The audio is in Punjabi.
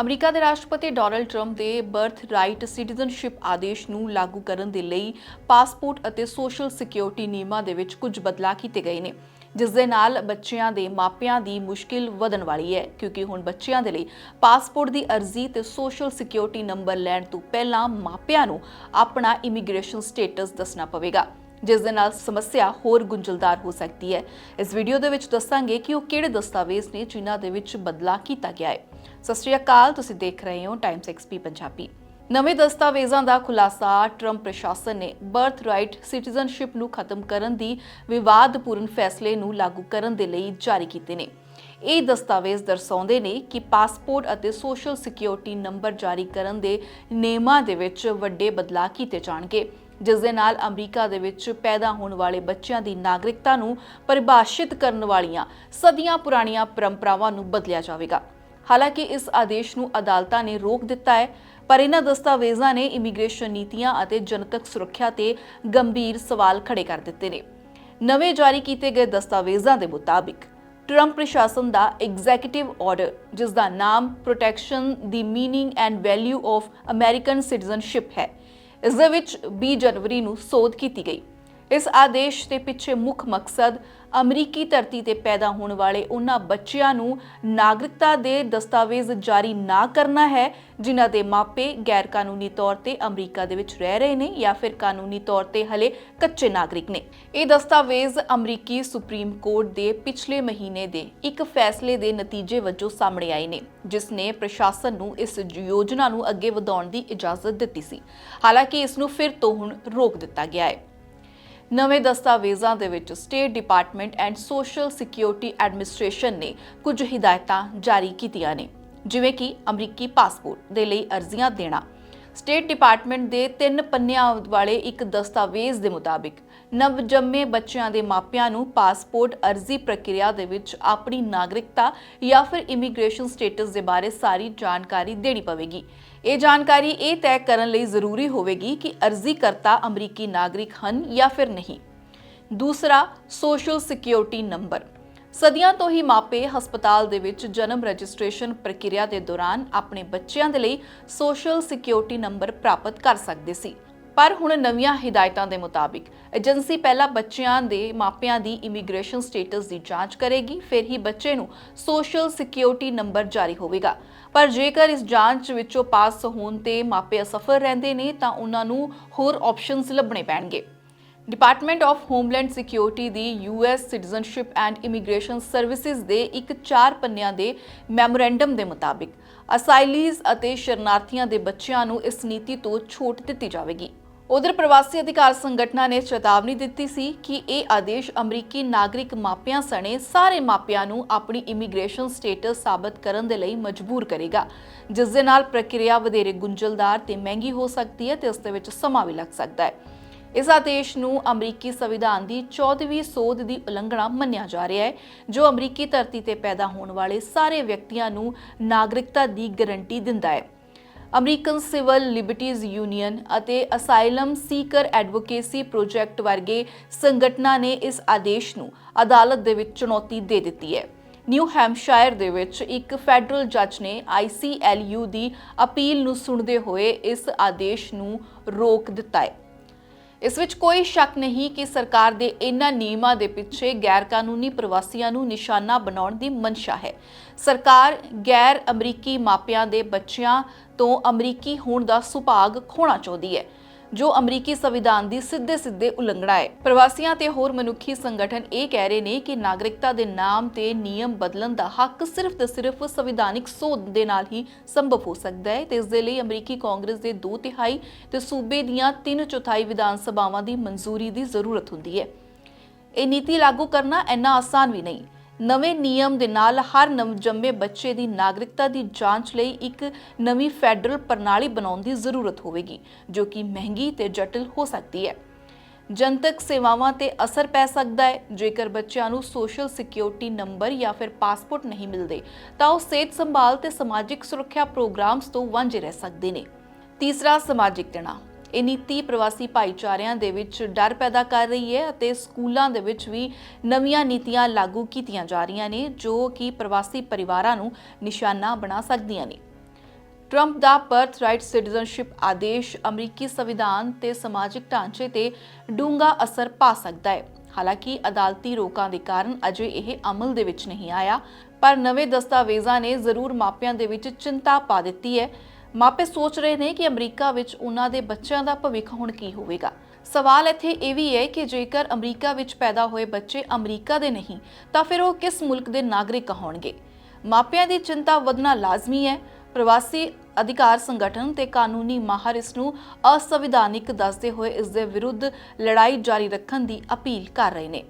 ਅਮਰੀਕਾ ਦੇ ਰਾਸ਼ਟਰਪਤੀ ਡੋਨਲਡ ਟਰੰਪ ਦੇ ਬਰਥ ਰਾਈਟ ਸਿਟੀਜ਼ਨਸ਼ਿਪ ਆਦੇਸ਼ ਨੂੰ ਲਾਗੂ ਕਰਨ ਦੇ ਲਈ ਪਾਸਪੋਰਟ ਅਤੇ ਸੋਸ਼ਲ ਸਿਕਿਉਰਿਟੀ ਨਿਯਮਾਂ ਦੇ ਵਿੱਚ ਕੁਝ ਬਦਲਾਅ ਕੀਤੇ ਗਏ ਨੇ, ਜਿਸ ਦੇ ਨਾਲ ਬੱਚਿਆਂ ਦੇ ਮਾਪਿਆਂ ਦੀ ਮੁਸ਼ਕਿਲ ਵਧਣ ਵਾਲੀ ਹੈ, ਕਿਉਂਕਿ ਹੁਣ ਬੱਚਿਆਂ ਦੇ ਲਈ ਪਾਸਪੋਰਟ ਦੀ ਅਰਜ਼ੀ ਤੇ ਸੋਸ਼ਲ ਸਿਕਿਉਰਿਟੀ ਨੰਬਰ ਲੈਣ ਤੋਂ ਪਹਿਲਾਂ ਮਾਪਿਆਂ ਨੂੰ ਆਪਣਾ ਇਮੀਗ੍ਰੇਸ਼ਨ ਸਟੇਟਸ ਦੱਸਣਾ ਪਵੇਗਾ। ਜਿਸ ਦੇ ਨਾਲ ਸਮੱਸਿਆ ਹੋਰ ਗੁੰਝਲਦਾਰ ਹੋ ਸਕਦੀ ਹੈ। ਇਸ ਵੀਡੀਓ ਦੇ ਵਿੱਚ ਦੱਸਾਂਗੇ ਕਿ ਉਹ ਕਿਹੜੇ ਦਸਤਾਵੇਜ਼ ਨੇ ਜਿਨ੍ਹਾਂ ਦੇ ਵਿੱਚ ਬਦਲਾਅ ਕੀਤਾ ਗਿਆ ਹੈ। ਸਤਿ ਸ਼੍ਰੀ ਅਕਾਲ, ਤੁਸੀਂ ਦੇਖ ਰਹੇ ਹੋ ਟਾਈਮਸ ਐਕਸਪੀ ਪੰਜਾਬੀ। ਨਵੇਂ ਦਸਤਾਵੇਜ਼ਾਂ ਦਾ ਖੁਲਾਸਾ ਟਰੰਪ ਪ੍ਰਸ਼ਾਸਨ ਨੇ ਬਰਥ ਰਾਈਟ ਸਿਟੀਜ਼ਨਸ਼ਿਪ ਨੂੰ ਖਤਮ ਕਰਨ ਦੀ ਵਿਵਾਦਪੂਰਨ ਫੈਸਲੇ ਨੂੰ ਲਾਗੂ ਕਰਨ ਦੇ ਲਈ ਜਾਰੀ ਕੀਤੇ ਨੇ। ਇਹ ਦਸਤਾਵੇਜ਼ ਦਰਸਾਉਂਦੇ ਨੇ ਕਿ ਪਾਸਪੋਰਟ ਅਤੇ ਸੋਸ਼ਲ ਸਿਕਿਉਰਿਟੀ ਨੰਬਰ ਜਾਰੀ ਕਰਨ ਦੇ ਨਿਯਮਾਂ ਦੇ ਵਿੱਚ ਵੱਡੇ ਬਦਲਾਅ ਕੀਤੇ ਜਾਣਗੇ। ਜਿਸ ਦੇ ਨਾਲ ਅਮਰੀਕਾ ਦੇ ਵਿੱਚ ਪੈਦਾ ਹੋਣ ਵਾਲੇ ਬੱਚਿਆਂ ਦੀ ਨਾਗਰਿਕਤਾ ਨੂੰ ਪਰਿਭਾਸ਼ਿਤ ਕਰਨ ਵਾਲੀਆਂ ਸਦੀਆਂ ਪੁਰਾਣੀਆਂ ਪਰੰਪਰਾਵਾਂ ਨੂੰ ਬਦਲਿਆ ਜਾਵੇਗਾ। ਹਾਲਾਂਕਿ ਇਸ ਆਦੇਸ਼ ਨੂੰ ਅਦਾਲਤਾਂ ਨੇ ਰੋਕ ਦਿੱਤਾ ਹੈ, ਪਰ ਇਹਨਾਂ ਦਸਤਾਵੇਜ਼ਾਂ ਨੇ ਇਮੀਗ੍ਰੇਸ਼ਨ ਨੀਤੀਆਂ ਅਤੇ ਜਨਤਕ ਸੁਰੱਖਿਆ ਤੇ ਗੰਭੀਰ ਸਵਾਲ ਖੜੇ ਕਰ ਦਿੱਤੇ ਨੇ। ਨਵੇਂ ਜਾਰੀ ਕੀਤੇ ਗਏ ਦਸਤਾਵੇਜ਼ਾਂ ਦੇ ਮੁਤਾਬਿਕ, ਟਰੰਪ ਪ੍ਰਸ਼ਾਸਨ ਦਾ ਐਗਜ਼ੀਕਿਊਟਿਵ ਆਰਡਰ ਜਿਸ ਦਾ ਨਾਮ protection the meaning and value of American citizenship ਹੈ। ਇਸ ਦੇ ਵਿੱਚ 20 ਜਨਵਰੀ ਨੂੰ ਸੋਧ ਕੀਤੀ ਗਈ। ਇਸ ਆਦੇਸ਼ ਦੇ ਪਿੱਛੇ ਮੁੱਖ ਮਕਸਦ ਅਮਰੀਕੀ ਧਰਤੀ ਤੇ ਪੈਦਾ ਹੋਣ ਵਾਲੇ ਉਹਨਾਂ ਬੱਚਿਆਂ ਨੂੰ ਨਾਗਰਿਕਤਾ ਦੇ ਦਸਤਾਵੇਜ਼ ਜਾਰੀ ਨਾ ਕਰਨਾ ਹੈ, ਜਿਨ੍ਹਾਂ ਦੇ ਮਾਪੇ ਗੈਰ ਕਾਨੂੰਨੀ ਤੌਰ ਤੇ ਅਮਰੀਕਾ ਦੇ ਵਿੱਚ ਰਹਿ ਰਹੇ ਨੇ ਜਾਂ ਫਿਰ ਕਾਨੂੰਨੀ ਤੌਰ ਤੇ ਹਲੇ ਕੱਚੇ ਨਾਗਰਿਕ ਨੇ। ਇਹ ਦਸਤਾਵੇਜ਼ ਅਮਰੀਕੀ ਸੁਪਰੀਮ ਕੋਰਟ ਦੇ ਪਿਛਲੇ ਮਹੀਨੇ ਦੇ ਇੱਕ ਫੈਸਲੇ ਦੇ ਨਤੀਜੇ ਵਜੋਂ ਸਾਹਮਣੇ ਆਏ ਨੇ, ਜਿਸ ਨੇ ਪ੍ਰਸ਼ਾਸਨ ਨੂੰ ਇਸ ਯੋਜਨਾ ਨੂੰ ਅੱਗੇ ਵਧਾਉਣ ਦੀ ਇਜਾਜ਼ਤ ਦਿੱਤੀ ਸੀ। ਹਾਲਾਂਕਿ ਇਸ ਨੂੰ ਫਿਰ ਤੋਂ ਹੁਣ ਰੋਕ ਦਿੱਤਾ ਗਿਆ ਹੈ। ਨਵੇਂ ਦਸਤਾਵੇਜ਼ਾਂ ਦੇ ਵਿੱਚ State Department and Social Security Administration ਨੇ ਕੁਝ ਹਿਦਾਇਤਾਂ ਜਾਰੀ ਕੀਤੀਆਂ ਨੇ। ਜਿਵੇਂ ਕਿ ਅਮਰੀਕੀ ਪਾਸਪੋਰਟ ਦੇ ਲਈ ਅਰਜ਼ੀਆਂ ਦੇਣਾ ਸਟੇਟ ਡਿਪਾਰਟਮੈਂਟ ਦੇ ਤਿੰਨ ਪੰਨਿਆਂ ਵਾਲੇ ਇੱਕ ਦਸਤਾਵੇਜ਼ ਦੇ ਮੁਤਾਬਿਕ ਨਵਜੰਮੇ ਬੱਚਿਆਂ ਦੇ ਮਾਪਿਆਂ ਨੂੰ ਪਾਸਪੋਰਟ ਅਰਜ਼ੀ ਪ੍ਰਕਿਰਿਆ ਦੇ ਵਿੱਚ ਆਪਣੀ ਨਾਗਰਿਕਤਾ ਜਾਂ ਫਿਰ ਇਮੀਗ੍ਰੇਸ਼ਨ ਸਟੇਟਸ ਦੇ ਬਾਰੇ ਸਾਰੀ ਜਾਣਕਾਰੀ ਦੇਣੀ ਪਵੇਗੀ। ਇਹ ਜਾਣਕਾਰੀ ਇਹ ਤੈਅ ਕਰਨ ਲਈ ਜ਼ਰੂਰੀ ਹੋਵੇਗੀ ਕਿ ਅਰਜ਼ੀ ਕਰਤਾ ਅਮਰੀਕੀ ਨਾਗਰਿਕ ਹਨ ਜਾਂ ਫਿਰ ਨਹੀਂ। ਦੂਸਰਾ ਸੋਸ਼ਲ ਸਿਕਿਉਰਿਟੀ ਨੰਬਰ ਸਦੀਆਂ ਤੋਂ ਹੀ ਮਾਪੇ ਹਸਪਤਾਲ ਦੇ ਵਿੱਚ ਜਨਮ ਰਜਿਸਟ੍ਰੇਸ਼ਨ ਪ੍ਰਕਿਰਿਆ ਦੇ ਦੌਰਾਨ ਆਪਣੇ ਬੱਚਿਆਂ ਦੇ ਲਈ ਸੋਸ਼ਲ ਸਿਕਿਉਰਿਟੀ ਨੰਬਰ ਪ੍ਰਾਪਤ ਕਰ ਸਕਦੇ ਸੀ। ਪਰ ਹੁਣ ਨਵੀਆਂ ਹਦਾਇਤਾਂ ਦੇ ਮੁਤਾਬਿਕ ਏਜੰਸੀ ਪਹਿਲਾਂ ਬੱਚਿਆਂ ਦੇ ਮਾਪਿਆਂ ਦੀ ਇਮੀਗ੍ਰੇਸ਼ਨ ਸਟੇਟਸ ਦੀ ਜਾਂਚ ਕਰੇਗੀ, ਫਿਰ ਹੀ ਬੱਚੇ ਨੂੰ ਸੋਸ਼ਲ ਸਿਕਿਉਰਿਟੀ ਨੰਬਰ ਜਾਰੀ ਹੋਵੇਗਾ। ਪਰ ਜੇਕਰ ਇਸ ਜਾਂਚ ਵਿੱਚੋਂ ਪਾਸ ਹੋਣ ਤੇ ਮਾਪੇ ਅਸਫਲ ਰਹਿੰਦੇ ਨੇ, ਤਾਂ ਉਹਨਾਂ ਨੂੰ ਹੋਰ ਆਪਸ਼ਨਸ ਲੱਭਣੇ ਪੈਣਗੇ। Department of Homeland Security the US Citizenship and Immigration Services ਦੇ ਇੱਕ ਚਾਰ ਪੰਨਿਆਂ ਦੇ ਮੈਮੋਰੈਂਡਮ ਦੇ ਮੁਤਾਬਿਕ ਅਸਾਈਲੀਜ਼ ਅਤੇ ਸ਼ਰਨਾਰਥੀਆਂ ਦੇ ਬੱਚਿਆਂ ਨੂੰ ਇਸ ਨੀਤੀ ਤੋਂ ਛੋਟ ਦਿੱਤੀ ਜਾਵੇਗੀ। ਉਧਰ ਪ੍ਰਵਾਸੀ ਅਧਿਕਾਰ ਸੰਗਠਨਾਂ ਨੇ ਚੇਤਾਵਨੀ ਦਿੱਤੀ ਸੀ ਕਿ ਇਹ ਆਦੇਸ਼ ਅਮਰੀਕੀ ਨਾਗਰਿਕ ਮਾਪਿਆਂ ਸਣੇ ਸਾਰੇ ਮਾਪਿਆਂ ਨੂੰ ਆਪਣੀ ਇਮੀਗ੍ਰੇਸ਼ਨ ਸਟੇਟਸ ਸਾਬਤ ਕਰਨ ਦੇ ਲਈ ਮਜਬੂਰ ਕਰੇਗਾ, ਜਿਸ ਦੇ ਨਾਲ ਪ੍ਰਕਿਰਿਆ ਵਧੇਰੇ ਗੁੰਝਲਦਾਰ ਤੇ ਮਹਿੰਗੀ ਹੋ ਸਕਦੀ ਹੈ ਤੇ ਉਸ ਦੇ ਵਿੱਚ ਸਮਾਂ ਵੀ ਲੱਗ ਸਕਦਾ ਹੈ। ਇਸ ਆਦੇਸ਼ ਨੂੰ ਅਮਰੀਕੀ ਸੰਵਿਧਾਨ ਦੀ 14ਵੀਂ ਸੋਧ ਦੀ ਉਲੰਘਣਾ ਮੰਨਿਆ ਜਾ ਰਿਹਾ ਹੈ, ਜੋ ਅਮਰੀਕੀ ਧਰਤੀ ਤੇ ਪੈਦਾ ਹੋਣ ਵਾਲੇ ਸਾਰੇ ਵਿਅਕਤੀਆਂ ਨੂੰ ਨਾਗਰਿਕਤਾ ਦੀ ਗਾਰੰਟੀ ਦਿੰਦਾ ਹੈ। ਅਮਰੀਕਨ ਸਿਵਲ ਲਿਬਰਟੀਜ਼ ਯੂਨੀਅਨ ਅਤੇ ਅਸਾਈਲਮ ਸੀਕਰ ਐਡਵੋਕੇਸੀ ਪ੍ਰੋਜੈਕਟ ਵਰਗੇ ਸੰਗਠਨਾਂ ਨੇ ਇਸ ਆਦੇਸ਼ ਨੂੰ ਅਦਾਲਤ ਦੇ ਵਿੱਚ ਚੁਣੌਤੀ ਦੇ ਦਿੱਤੀ ਹੈ। ਨਿਊ ਹੈਮਸ਼ਾਇਰ ਦੇ ਵਿੱਚ ਇੱਕ ਫੈਡਰਲ ਜੱਜ ਨੇ ICLU ਦੀ ਅਪੀਲ ਨੂੰ ਸੁਣਦੇ ਹੋਏ ਇਸ ਆਦੇਸ਼ ਨੂੰ ਰੋਕ ਦਿੱਤਾ ਹੈ। ਇਸ ਵਿੱਚ ਕੋਈ ਸ਼ੱਕ ਨਹੀਂ ਕਿ ਸਰਕਾਰ ਦੇ ਇਹਨਾਂ ਨਿਯਮਾਂ ਦੇ ਪਿੱਛੇ ਗੈਰ ਕਾਨੂੰਨੀ ਪ੍ਰਵਾਸੀਆਂ ਨੂੰ ਨਿਸ਼ਾਨਾ ਬਣਾਉਣ ਦੀ ਮਨਸ਼ਾ ਹੈ। ਸਰਕਾਰ ਗੈਰ ਅਮਰੀਕੀ ਮਾਪਿਆਂ ਦੇ ਬੱਚਿਆਂ ਤੋਂ ਅਮਰੀਕੀ ਹੋਣ ਦਾ ਸੁਭਾਗ ਖੋਣਾ ਚਾਹੁੰਦੀ ਹੈ। ਜੋ ਅਮਰੀਕੀ ਸੰਵਿਧਾਨ ਦੀ ਸਿੱਧੇ ਸਿੱਧੇ ਉਲੰਘਣਾ ਹੈ। ਪ੍ਰਵਾਸੀਆਂ ਤੇ ਹੋਰ ਮਨੁੱਖੀ ਸੰਗਠਨ ਇਹ ਕਹਿ ਰਹੇ ਨੇ ਕਿ ਨਾਗਰਿਕਤਾ ਦੇ ਨਾਮ ਤੇ ਨਿਯਮ ਬਦਲਣ ਦਾ ਹੱਕ ਸਿਰਫ ਤੇ ਸਿਰਫ ਸੰਵਿਧਾਨਿਕ ਸੋਧ ਦੇ ਨਾਲ ਹੀ ਸੰਭਵ ਹੋ ਸਕਦਾ ਹੈ ਤੇ ਇਸ ਦੇ ਲਈ ਅਮਰੀਕੀ ਕਾਂਗਰਸ ਦੇ 2 ਤਿਹਾਈ ਤੇ ਸੂਬੇ ਦੀਆਂ 3 ਚੌਥਾਈ ਵਿਧਾਨ ਸਭਾਵਾਂ ਦੀ ਮਨਜ਼ੂਰੀ ਦੀ ਜ਼ਰੂਰਤ ਹੁੰਦੀ ਹੈ। ਇਹ ਨੀਤੀ ਲਾਗੂ ਕਰਨਾ ਇੰਨਾ ਆਸਾਨ ਵੀ ਨਹੀਂ। ਨਵੇਂ ਨਿਯਮ ਦੇ ਨਾਲ ਹਰ ਨਵਜੰਮੇ ਬੱਚੇ ਦੀ ਨਾਗਰਿਕਤਾ ਦੀ ਜਾਂਚ ਲਈ ਇੱਕ ਨਵੀਂ ਫੈਡਰਲ ਪ੍ਰਣਾਲੀ ਬਣਾਉਣ ਦੀ ਜ਼ਰੂਰਤ ਹੋਵੇਗੀ, ਜੋ ਕਿ ਮਹਿੰਗੀ ਤੇ ਜਟਿਲ ਹੋ ਸਕਦੀ ਹੈ। ਜਨਤਕ ਸੇਵਾਵਾਂ ਤੇ ਅਸਰ ਪੈ ਸਕਦਾ ਹੈ। ਜੇਕਰ ਬੱਚਿਆਂ ਨੂੰ ਸੋਸ਼ਲ ਸਿਕਿਉਰਿਟੀ ਨੰਬਰ ਜਾਂ ਫਿਰ ਪਾਸਪੋਰਟ ਨਹੀਂ ਮਿਲਦੇ, ਤਾਂ ਉਹ ਸਿਹਤ ਸੰਭਾਲ ਤੇ ਸਮਾਜਿਕ ਸੁਰੱਖਿਆ ਪ੍ਰੋਗਰਾਮਸ ਤੋਂ ਵਾਂਝੇ ਰਹਿ ਸਕਦੇ ਨੇ। ਤੀਸਰਾ ਸਮਾਜਿਕ ਤਣਾਅ। ਇਹ ਨੀਤੀ ਪ੍ਰਵਾਸੀ ਭਾਈਚਾਰਿਆਂ ਦੇ ਵਿੱਚ ਡਰ ਪੈਦਾ ਕਰ ਰਹੀ ਹੈ ਅਤੇ ਸਕੂਲਾਂ ਦੇ ਵਿੱਚ ਵੀ ਨਵੀਆਂ ਨੀਤੀਆਂ ਲਾਗੂ ਕੀਤੀਆਂ ਜਾ ਰਹੀਆਂ ਨੇ, ਜੋ ਕਿ ਪ੍ਰਵਾਸੀ ਪਰਿਵਾਰਾਂ ਨੂੰ ਨਿਸ਼ਾਨਾ ਬਣਾ ਸਕਦੀਆਂ ਨੇ। ਟਰੰਪ ਦਾ ਬਰਥ ਰਾਈਟ ਸਿਟੀਜ਼ਨਸ਼ਿਪ ਆਦੇਸ਼ ਅਮਰੀਕੀ ਸੰਵਿਧਾਨ ਤੇ ਸਮਾਜਿਕ ਢਾਂਚੇ ਤੇ ਡੂੰਘਾ ਅਸਰ ਪਾ ਸਕਦਾ ਹੈ। ਹਾਲਾਂਕਿ ਅਦਾਲਤੀ ਰੋਕਾਂ ਦੇ ਕਾਰਨ ਅਜੇ ਇਹ ਅਮਲ ਦੇ ਵਿੱਚ ਨਹੀਂ ਆਇਆ, ਪਰ ਨਵੇਂ ਦਸਤਾਵੇਜ਼ਾਂ ਨੇ ਜ਼ਰੂਰ ਮਾਪਿਆਂ ਦੇ ਵਿੱਚ ਚਿੰਤਾ ਪਾ ਦਿੱਤੀ ਹੈ। ਮਾਪੇ ਸੋਚ ਰਹੇ ਨੇ ਕਿ ਅਮਰੀਕਾ ਵਿੱਚ ਉਹਨਾਂ ਦੇ ਬੱਚਿਆਂ ਦਾ ਭਵਿੱਖ ਹੁਣ ਕੀ ਹੋਵੇਗਾ। ਸਵਾਲ ਇੱਥੇ ਇਹ ਵੀ ਹੈ ਕਿ ਜੇਕਰ ਅਮਰੀਕਾ ਵਿੱਚ ਪੈਦਾ ਹੋਏ ਬੱਚੇ ਅਮਰੀਕਾ ਦੇ ਨਹੀਂ, ਤਾਂ ਫਿਰ ਉਹ ਕਿਸ ਮੁਲਕ ਦੇ ਨਾਗਰਿਕ ਹੋਣਗੇ? ਮਾਪਿਆਂ ਦੀ ਚਿੰਤਾ ਵਧਣਾ ਲਾਜ਼ਮੀ ਹੈ। ਪ੍ਰਵਾਸੀ ਅਧਿਕਾਰ ਸੰਗਠਨ ਤੇ ਕਾਨੂੰਨੀ ਮਾਹਰ ਇਸ ਨੂੰ ਅਸੰਵਿਧਾਨਿਕ ਦੱਸਦੇ ਹੋਏ ਇਸ ਦੇ ਵਿਰੁੱਧ ਲੜਾਈ ਜਾਰੀ ਰੱਖਣ ਦੀ ਅਪੀਲ ਕਰ ਰਹੇ ਨੇ।